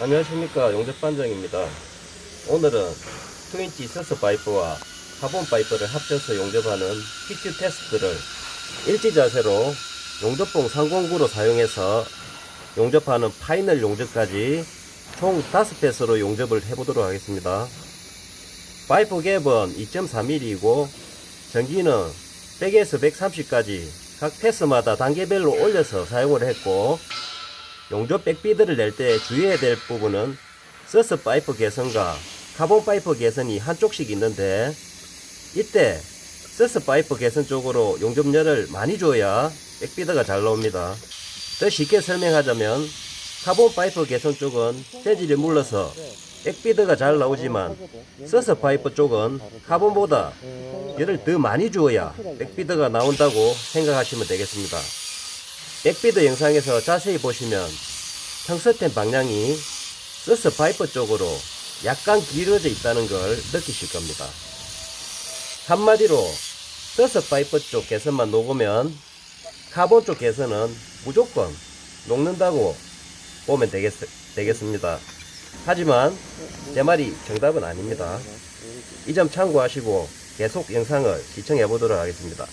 안녕하십니까. 용접반장입니다. 오늘은 트윈티 서스 파이프와 카본 파이프를 합쳐서 용접하는 PQ 테스트를 일지 자세로 용접봉 309로 사용해서 용접하는 파이널 용접까지 총 5패스로 용접을 해보도록 하겠습니다. 파이프 갭은 2.4mm이고 전기는 100에서 130까지 각 패스마다 단계별로 올려서 사용을 했고 용접 백비드를 낼 때 주의해야 될 부분은 서스 파이프 개선과 카본 파이프 개선이 한쪽씩 있는데 이때 서스 파이프 개선 쪽으로 용접열을 많이 줘야 백비드가 잘 나옵니다. 더 쉽게 설명하자면 카본 파이프 개선 쪽은 재질이 물러서 백비드가 잘 나오지만 서스 파이프 쪽은 카본보다 열을 더 많이 주어야 백비드가 나온다고 생각하시면 되겠습니다. 백비드 영상에서 자세히 보시면 텅스텐 방향이 서스 파이프 쪽으로 약간 길어져 있다는 걸 느끼실 겁니다. 한마디로 서스 파이프 쪽 개선만 녹으면 카본 쪽 개선은 무조건 녹는다고 보면 되겠, 되겠습니다. 하지만 제 말이 정답은 아닙니다. 이 점 참고하시고 계속 영상을 시청해 보도록 하겠습니다.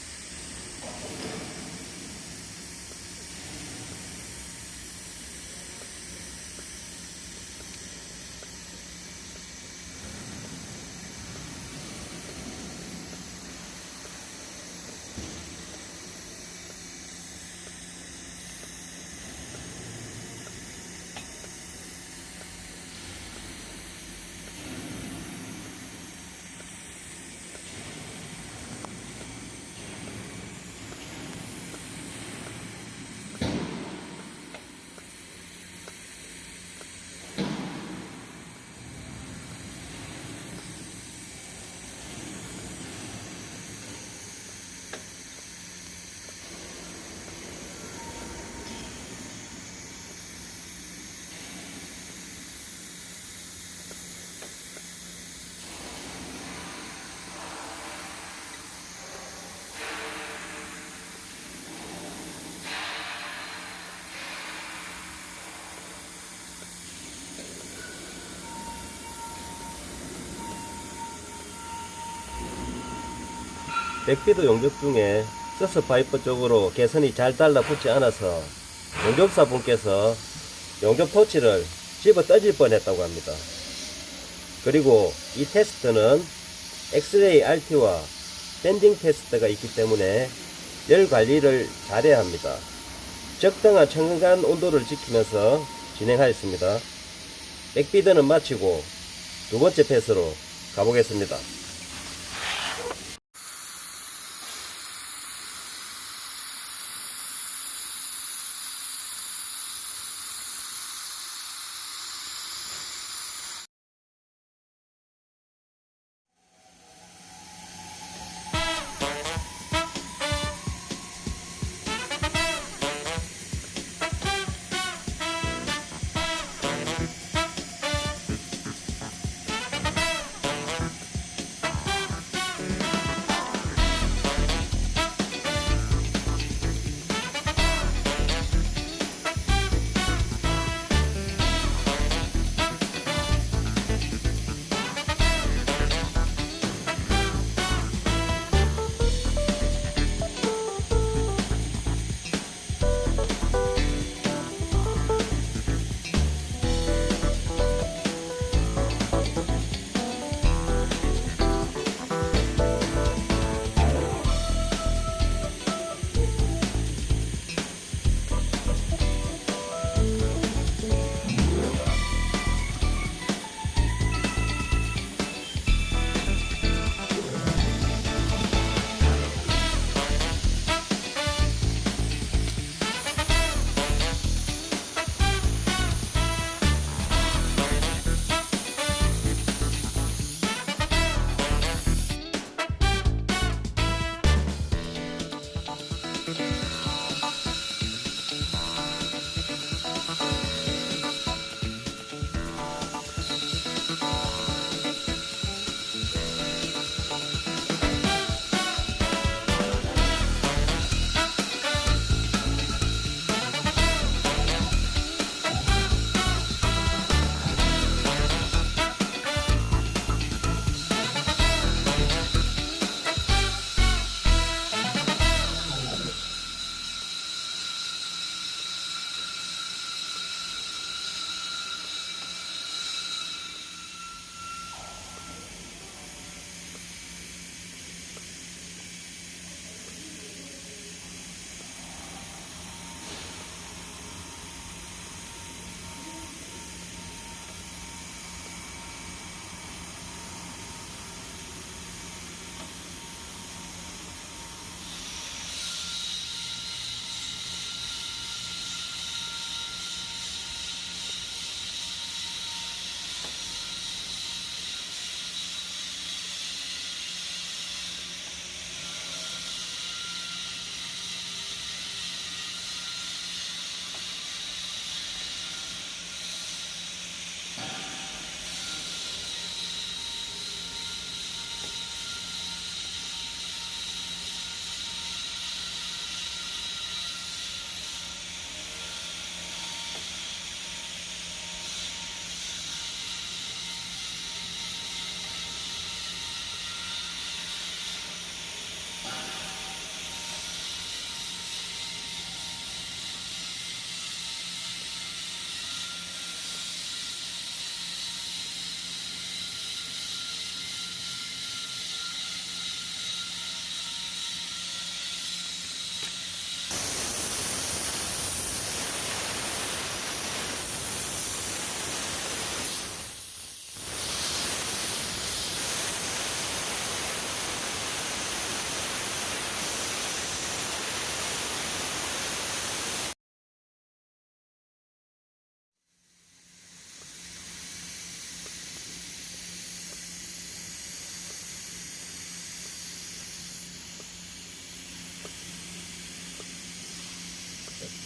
백비드 용접 중에 서스 파이프 쪽으로 개선이 잘 달라붙지 않아서 용접사 분께서 용접 토치를 집어 떠질 뻔했다고 합니다. 그리고 이 테스트는 엑스레이 RT와 밴딩 테스트가 있기 때문에 열 관리를 잘해야 합니다. 적당한 청간 온도를 지키면서 진행하였습니다. 백비드는 마치고 두 번째 패스로 가보겠습니다.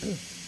Ugh.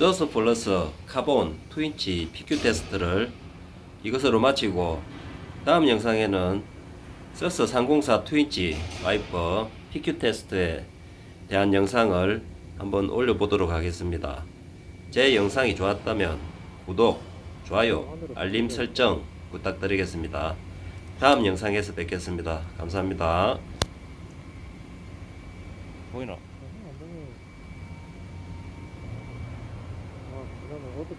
서스 플러스 카본 트윈치 PQ 테스트를 이것으로 마치고 다음 영상에는 서스 304 트윈치 와이퍼 PQ 테스트에 대한 영상을 한번 올려보도록 하겠습니다. 제 영상이 좋았다면 구독, 좋아요, 알림 설정 부탁드리겠습니다. 다음 영상에서 뵙겠습니다. 감사합니다. 보이나? 아, 그